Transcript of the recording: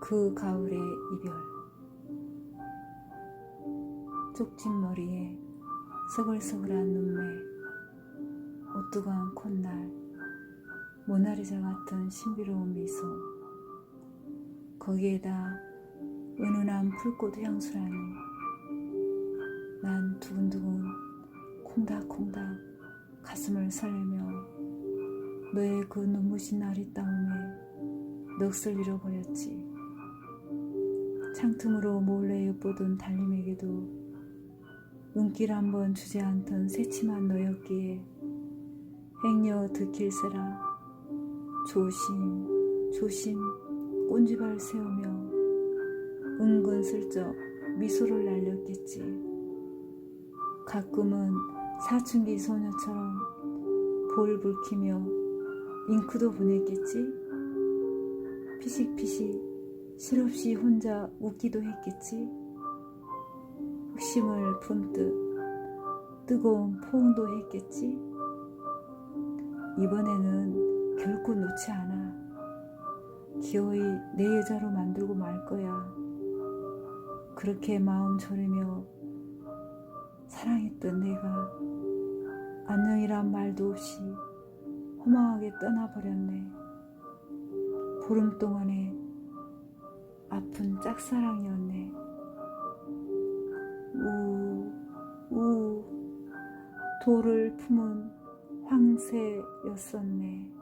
그 가을의 이별. 쪽진 머리에 서글서글한 눈매 오뚜간 콧날 모나리자 같은 신비로운 미소 거기에다 은은한 풀꽃 향수라니 난 두근두근 콩닥콩닥 가슴을 설레며 너의 그 눈부신 아리따움에 넋을 잃어버렸지 창틈으로 몰래 엿보던 달님에게도 눈길 한번 주지 않던 새침한 너였기에 행여 들킬세라 조심 조심 꼰지발 세우며 은근슬쩍 미소를 날렸겠지. 가끔은 사춘기 소녀처럼 볼 붉히며 잉크도 보냈겠지? 피식피식 실없이 혼자 웃기도 했겠지? 흑심을 품듯 뜨거운 포옹도 했겠지? 이번에는 결코 놓지 않아. 기어이 내 여자로 만들고 말 거야. 그렇게 마음 졸이며 사랑했던 내가 안녕이란 말도 없이 허망하게 떠나버렸네. 보름 동안의 아픈 짝사랑이었네 우, 우, 돌을 품은 황새였었네.